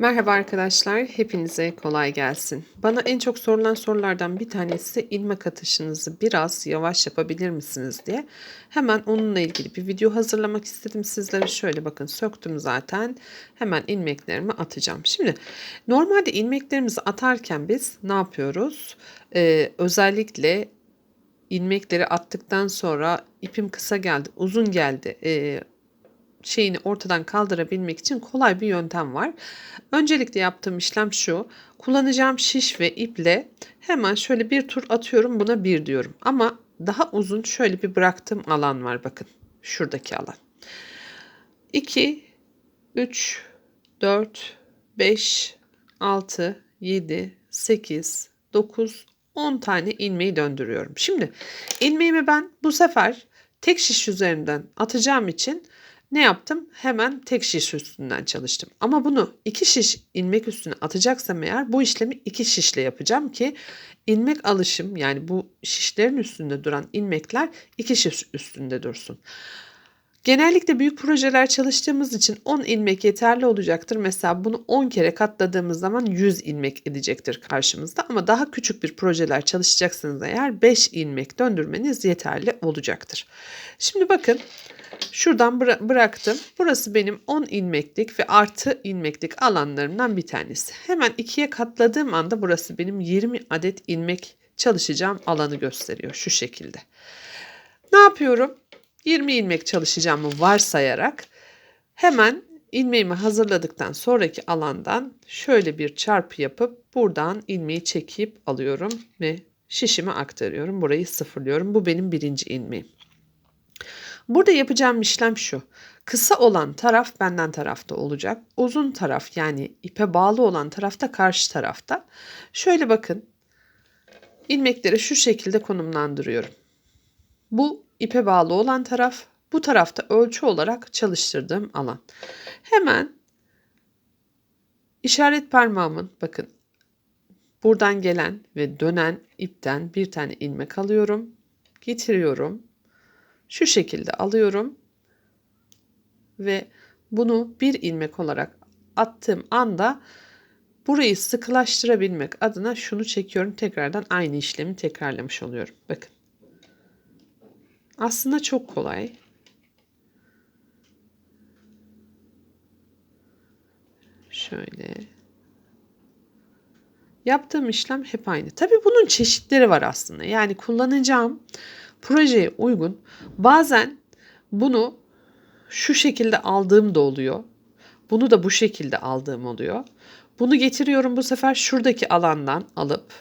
Merhaba arkadaşlar, hepinize kolay gelsin. Bana en çok sorulan sorulardan bir tanesi ilmek atışınızı biraz yavaş yapabilir misiniz diye. Hemen onunla ilgili bir video hazırlamak istedim sizlere. Şöyle bakın söktüm zaten. Hemen ilmeklerimi atacağım. Şimdi normalde ilmeklerimizi atarken biz ne yapıyoruz? Ee, özellikle ilmekleri attıktan sonra ipim kısa geldi, uzun geldi. Ee, şeyini ortadan kaldırabilmek için kolay bir yöntem var. Öncelikle yaptığım işlem şu. Kullanacağım şiş ve iple hemen şöyle bir tur atıyorum buna bir diyorum. Ama daha uzun şöyle bir bıraktığım alan var bakın. Şuradaki alan. 2, 3, 4, 5, 6, 7, 8, 9, 10 tane ilmeği döndürüyorum. Şimdi ilmeğimi ben bu sefer tek şiş üzerinden atacağım için ne yaptım? Hemen tek şiş üstünden çalıştım. Ama bunu iki şiş ilmek üstüne atacaksam eğer bu işlemi iki şişle yapacağım ki ilmek alışım yani bu şişlerin üstünde duran ilmekler iki şiş üstünde dursun. Genellikle büyük projeler çalıştığımız için 10 ilmek yeterli olacaktır. Mesela bunu 10 kere katladığımız zaman 100 ilmek edecektir karşımızda. Ama daha küçük bir projeler çalışacaksınız eğer 5 ilmek döndürmeniz yeterli olacaktır. Şimdi bakın Şuradan bıra- bıraktım. Burası benim 10 ilmeklik ve artı ilmeklik alanlarımdan bir tanesi. Hemen ikiye katladığım anda burası benim 20 adet ilmek çalışacağım alanı gösteriyor şu şekilde. Ne yapıyorum? 20 ilmek çalışacağımı varsayarak hemen ilmeğimi hazırladıktan sonraki alandan şöyle bir çarpı yapıp buradan ilmeği çekip alıyorum ve şişime aktarıyorum. Burayı sıfırlıyorum. Bu benim birinci ilmeğim. Burada yapacağım işlem şu. Kısa olan taraf benden tarafta olacak. Uzun taraf yani ipe bağlı olan tarafta karşı tarafta. Şöyle bakın. İlmekleri şu şekilde konumlandırıyorum. Bu ipe bağlı olan taraf, bu tarafta ölçü olarak çalıştırdığım alan. Hemen işaret parmağımın bakın buradan gelen ve dönen ipten bir tane ilmek alıyorum. Getiriyorum şu şekilde alıyorum ve bunu bir ilmek olarak attığım anda burayı sıkılaştırabilmek adına şunu çekiyorum. Tekrardan aynı işlemi tekrarlamış oluyorum. Bakın. Aslında çok kolay. Şöyle. Yaptığım işlem hep aynı. Tabii bunun çeşitleri var aslında. Yani kullanacağım projeye uygun. Bazen bunu şu şekilde aldığım da oluyor. Bunu da bu şekilde aldığım oluyor. Bunu getiriyorum bu sefer şuradaki alandan alıp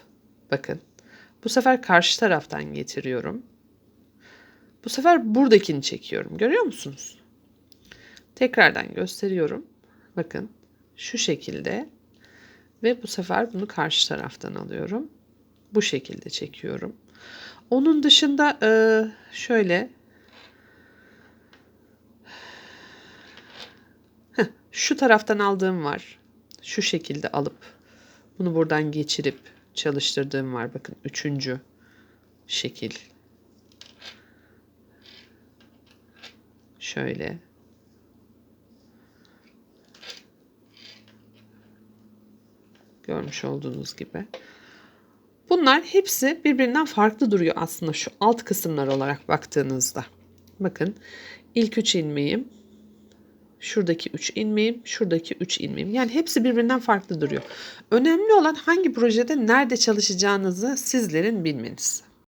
bakın. Bu sefer karşı taraftan getiriyorum. Bu sefer buradakini çekiyorum. Görüyor musunuz? Tekrardan gösteriyorum. Bakın şu şekilde ve bu sefer bunu karşı taraftan alıyorum. Bu şekilde çekiyorum. Onun dışında e, şöyle şu taraftan aldığım var. Şu şekilde alıp bunu buradan geçirip çalıştırdığım var. Bakın üçüncü şekil. Şöyle. Görmüş olduğunuz gibi. Bunlar hepsi birbirinden farklı duruyor aslında şu alt kısımlar olarak baktığınızda. Bakın ilk üç ilmeğim, şuradaki üç ilmeğim, şuradaki üç ilmeğim. Yani hepsi birbirinden farklı duruyor. Önemli olan hangi projede nerede çalışacağınızı sizlerin bilmeniz.